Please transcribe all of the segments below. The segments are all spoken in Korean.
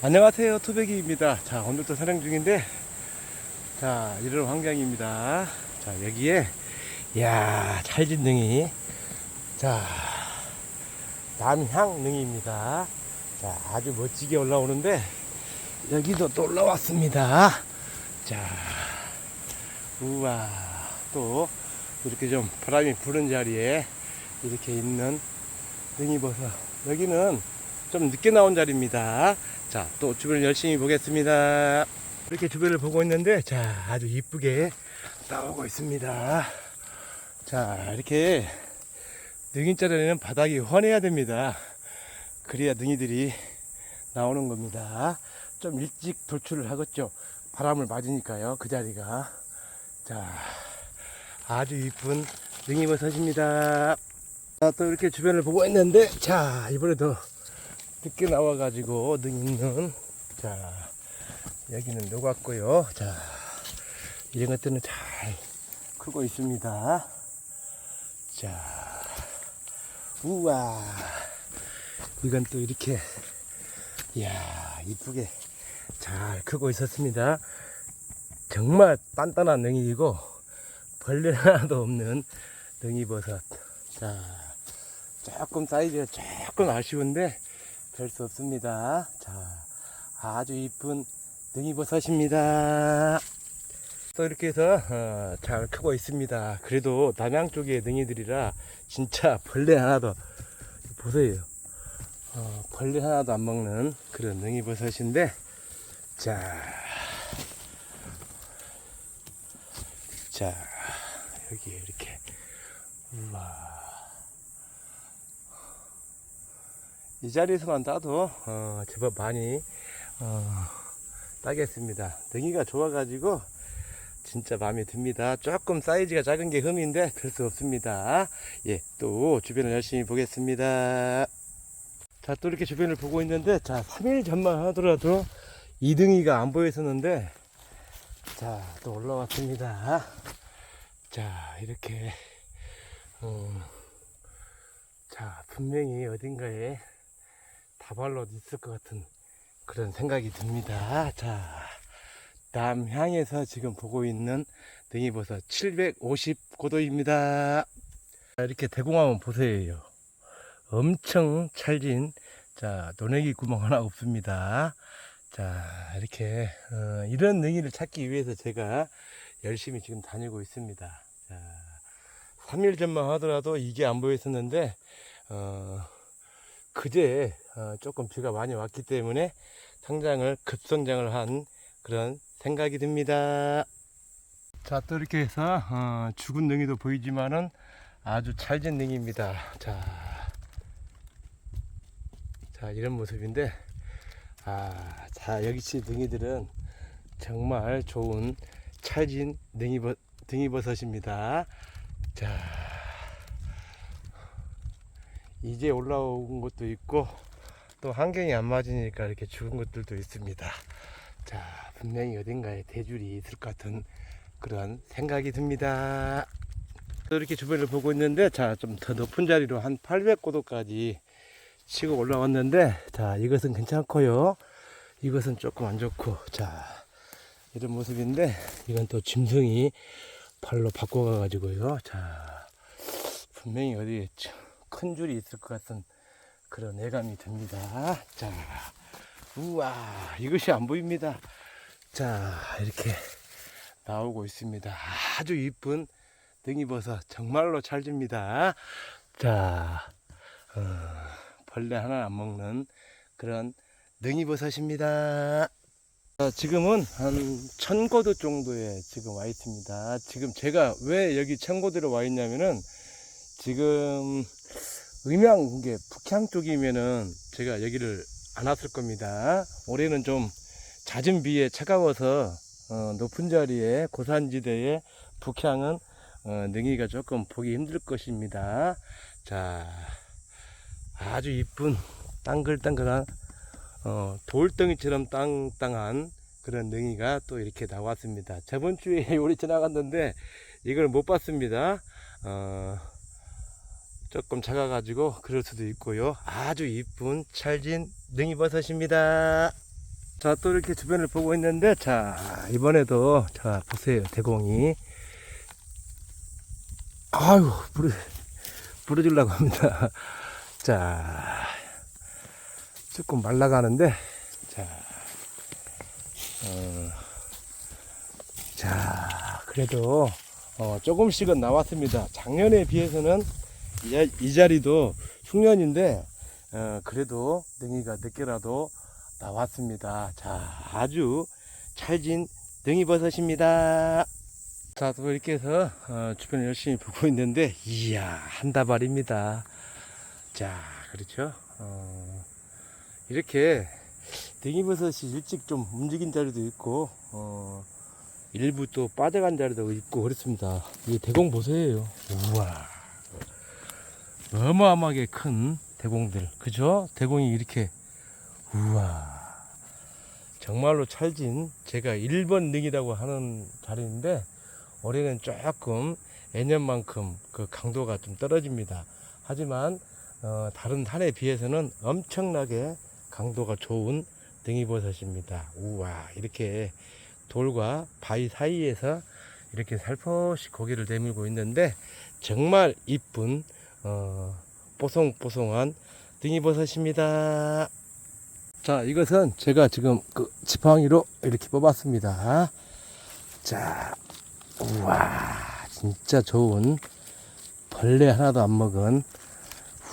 안녕하세요 토백이입니다. 자 오늘도 촬영 중인데 자 이런 환경입니다. 자 여기에 이야 찰진 능이. 자 남향능입니다. 자 아주 멋지게 올라오는데 여기도 또 올라왔습니다. 자 우와 또 이렇게 좀 바람이 부는 자리에 이렇게 있는 능이버섯 여기는 좀 늦게 나온 자리입니다 자, 또 주변을 열심히 보겠습니다. 이렇게 주변을 보고 있는데, 자, 아주 이쁘게 나오고 있습니다. 자, 이렇게 능인자리에는 바닥이 훤해야 됩니다. 그래야 능이들이 나오는 겁니다. 좀 일찍 돌출을 하겠죠. 바람을 맞으니까요, 그 자리가. 자, 아주 이쁜 능이버섯입니다. 자, 또 이렇게 주변을 보고 있는데, 자, 이번에도 늦게 나와가지고 능이는 자 여기는 녹았고요. 자 이런 것들은 잘 크고 있습니다. 자 우와. 이건 또 이렇게 이야 이쁘게 잘 크고 있었습니다. 정말 단단한 능이이고 벌레 하나도 없는 능이버섯. 자 조금 사이즈가 조금 아쉬운데 별 수 없습니다. 자, 아주 이쁜 능이버섯입니다. 또 이렇게 해서 어, 잘 크고 있습니다. 그래도 남양 쪽의 능이들이라 진짜 벌레 하나도 보세요. 어, 벌레 하나도 안 먹는 그런 능이버섯인데 자, 자 여기 이렇게 우와. 이 자리에서만 따도 어, 제법 많이 어, 따겠습니다. 능이가 좋아 가지고 진짜 마음에 듭니다. 조금 사이즈가 작은 게 흠인데 별수 없습니다. 예, 또 주변을 열심히 보겠습니다. 자, 또 이렇게 주변을 보고 있는데 자, 3일 전만 하더라도 이등이가 안 보였었는데 자, 또 올라왔습니다. 자, 이렇게 음, 자, 분명히 어딘가에 다발로 있을 것 같은 그런 생각이 듭니다. 자, 남향에서 지금 보고 있는 능이버섯 750고도입니다. 이렇게 대공하면 보세요. 엄청 찰진, 자, 노내기 구멍 하나 없습니다. 자, 이렇게, 어, 이런 능이를 찾기 위해서 제가 열심히 지금 다니고 있습니다. 자, 3일 전만 하더라도 이게 안 보였었는데, 어, 그제 어, 조금 비가 많이 왔기 때문에 성장을 급성장을 한 그런 생각이 듭니다. 자, 또 이렇게 해서 어, 죽은 능이도 보이지만은 아주 찰진 능이입니다. 자, 자 이런 모습인데, 아, 자 여기치 능이들은 정말 좋은 찰진 능이버, 능이버섯입니다. 자. 이제 올라온 것도 있고 또 환경이 안 맞으니까 이렇게 죽은 것들도 있습니다. 자, 분명히 어딘가에 대줄이 있을 것 같은 그런 생각이 듭니다. 또 이렇게 주변을 보고 있는데 자, 좀 더 높은 자리로 한 800고도까지 치고 올라왔는데 자, 이것은 괜찮고요. 이것은 조금 안 좋고 자, 이런 모습인데 이건 또 짐승이 발로 바꿔가 가지고요. 자, 분명히 어디에. 큰 줄이 있을 것 같은 그런 예감이 듭니다. 자, 우와, 이것이 안 보입니다. 자, 이렇게 나오고 있습니다. 아주 이쁜 등이버섯 정말로 찰집니다. 자, 어, 벌레 하나 안 먹는 그런 능이버섯입니다. 자, 지금은 한 천고도 정도에 지금 와 있습니다. 지금 제가 왜 여기 천고도에 와 있냐면은 지금 음양 게 북향 쪽이면은 제가 여기를 안 왔을 겁니다. 올해는 좀 잦은 비에 차가워서 어, 높은 자리에 고산지대에 북향은 어, 능이가 조금 보기 힘들 것입니다. 자, 아주 이쁜 땅글땅글한 어, 돌덩이처럼 땅땅한 그런 능이가 또 이렇게 나왔습니다. 저번 주에 요리 지나갔는데 이걸 못 봤습니다. 어, 조금 작아가지고 그럴 수도 있고요. 아주 이쁜 찰진 능이버섯입니다. 자, 또 이렇게 주변을 보고 있는데, 자, 이번에도, 자, 보세요, 대공이. 아유, 부르, 부러지려고 합니다. 자, 조금 말라가는데, 자, 어, 자, 그래도, 어, 조금씩은 나왔습니다. 작년에 비해서는 이, 자리도 흉년인데, 어, 그래도 능이가 늦게라도 나왔습니다. 자, 아주 찰진 능이버섯입니다. 자, 또 이렇게 해서 어, 주변을 열심히 보고 있는데, 이야, 한 다발입니다. 자, 그렇죠. 어, 이렇게 능이버섯이 일찍 좀 움직인 자리도 있고, 어, 일부 또 빠져간 자리도 있고 그렇습니다. 이 대공 보세요. 우와. 어마어마하게 큰 대공들. 그죠? 대공이 이렇게 우와. 정말로 찰진 제가 1번 능이라고 하는 자리인데 올해는 조금 예년만큼 그 강도가 좀 떨어집니다. 하지만 어, 다른 한에 비해서는 엄청나게 강도가 좋은 능이버섯입니다. 우와 이렇게 돌과 바위 사이에서 이렇게 살포시 고개를 내밀고 있는데 정말 이쁜 어, 뽀송뽀송한 등이버섯입니다. 자, 이것은 제가 지금 그 지팡이로 이렇게 뽑았습니다. 자, 우와, 진짜 좋은 벌레 하나도 안 먹은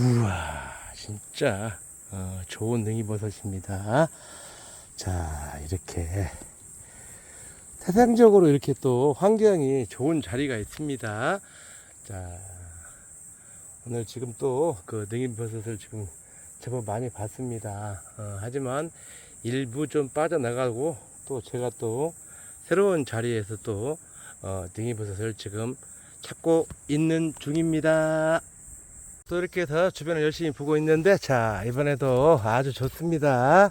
우와, 진짜 어, 좋은 능이버섯입니다. 자, 이렇게 태생적으로 이렇게 또 환경이 좋은 자리가 있습니다. 자, 오늘 지금 또 그 능이버섯을 지금 제법 많이 봤습니다. 어, 하지만 일부 좀 빠져나가고 또 제가 또 새로운 자리에서 또 어, 능이버섯을 지금 찾고 있는 중입니다. 또 이렇게 해서 주변을 열심히 보고 있는데 자 이번에도 아주 좋습니다.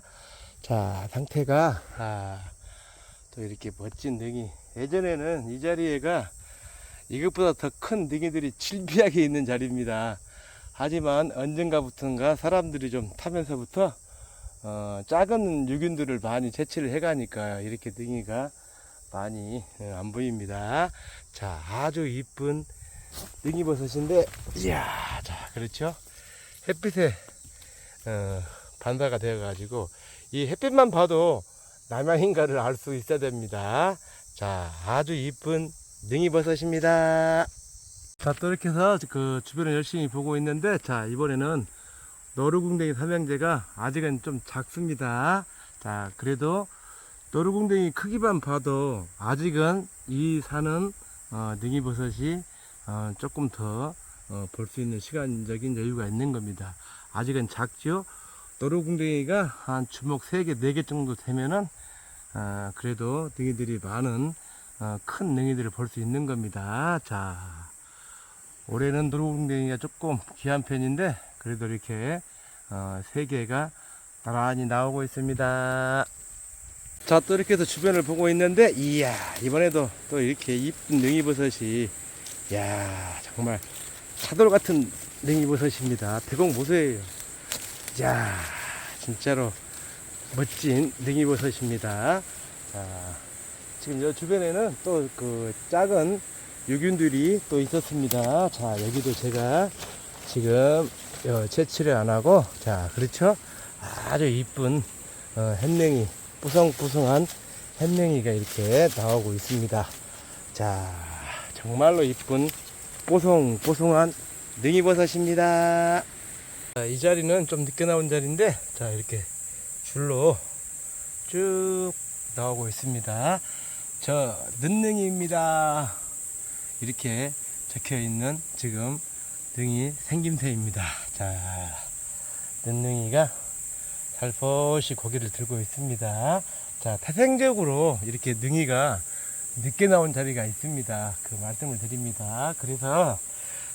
자 상태가 아, 또 이렇게 멋진 능이 예전에는 이 자리에가 이것보다 더 큰 능이들이 질비하게 있는 자리입니다. 하지만 언젠가부터인가 사람들이 좀 타면서부터 어, 작은 유균들을 많이 채취를 해가니까 이렇게 능이가 많이 어, 안 보입니다. 자, 아주 이쁜 능이버섯인데, 이야, 자, 그렇죠? 햇빛에 어, 반사가 되어가지고 이 햇빛만 봐도 남양인가를 알 수 있어야 됩니다. 자, 아주 이쁜 능이버섯입니다. 자, 또 이렇게 해서 그 주변을 열심히 보고 있는데, 자, 이번에는 노루궁뎅이 삼형제가 아직은 좀 작습니다. 자, 그래도 노루궁뎅이 크기만 봐도 아직은 이 산은 어, 능이버섯이 어, 조금 더 볼 수 있는 시간적인 여유가 있는 겁니다. 아직은 작죠? 노루궁뎅이가 한 주먹 3개, 4개 정도 되면은 어, 그래도 능이들이 많은 어, 큰 능이들을 볼 수 있는 겁니다. 자, 올해는 노루궁뎅이가 조금 귀한 편인데 그래도 이렇게 어, 세 개가 나란히 나오고 있습니다. 자, 또 이렇게 해서 주변을 보고 있는데 이야 이번에도 또 이렇게 이쁜 능이버섯이 야 정말 차돌 같은 능이버섯입니다. 대공 보세요. 야 진짜로 멋진 능이버섯입니다. 자, 지금 이 주변에는 또 그 작은 유균들이 또 있었습니다. 자, 여기도 제가 지금 어, 채취를 안 하고, 자, 그렇죠? 아주 이쁜 어, 햇냉이, 뿌성뿌성한 햇냉이가 이렇게 나오고 있습니다. 자, 정말로 이쁜 뽀송뽀송한 능이버섯입니다. 자, 이 자리는 좀 늦게 나온 자리인데, 자, 이렇게 줄로 쭉 나오고 있습니다. 저 는능이입니다. 이렇게 적혀 있는 지금 능이 생김새입니다. 자, 는능이가 살포시 고개를 들고 있습니다. 자, 태생적으로 이렇게 능이가 늦게 나온 자리가 있습니다. 그 말씀을 드립니다. 그래서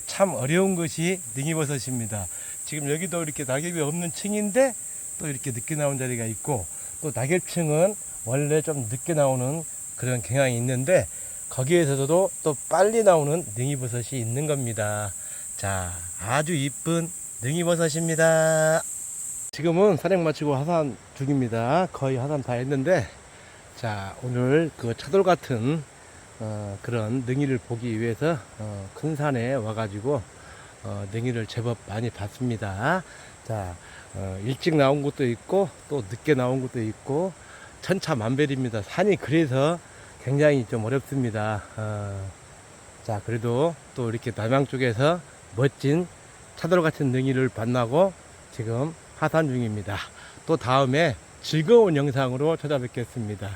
참 어려운 것이 능이버섯입니다. 지금 여기도 이렇게 낙엽이 없는 층인데 또 이렇게 늦게 나온 자리가 있고 또 낙엽층은 원래 좀 늦게 나오는 그런 경향이 있는데 거기에서도 또 빨리 나오는 능이버섯이 있는 겁니다. 자, 아주 이쁜 능이버섯입니다. 지금은 산행 마치고 하산 중입니다. 거의 하산 다 했는데, 자, 오늘 그 차돌 같은 어, 그런 능이를 보기 위해서 어, 큰 산에 와가지고 어, 능이를 제법 많이 봤습니다. 자, 어, 일찍 나온 곳도 있고 또 늦게 나온 곳도 있고 천차만별입니다. 산이 그래서 굉장히 좀 어렵습니다. 어, 자, 그래도 또 이렇게 남양 쪽에서 멋진 차돌 같은 능이를 만나고 지금 하산 중입니다. 또 다음에 즐거운 영상으로 찾아뵙겠습니다.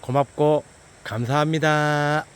고맙고 감사합니다.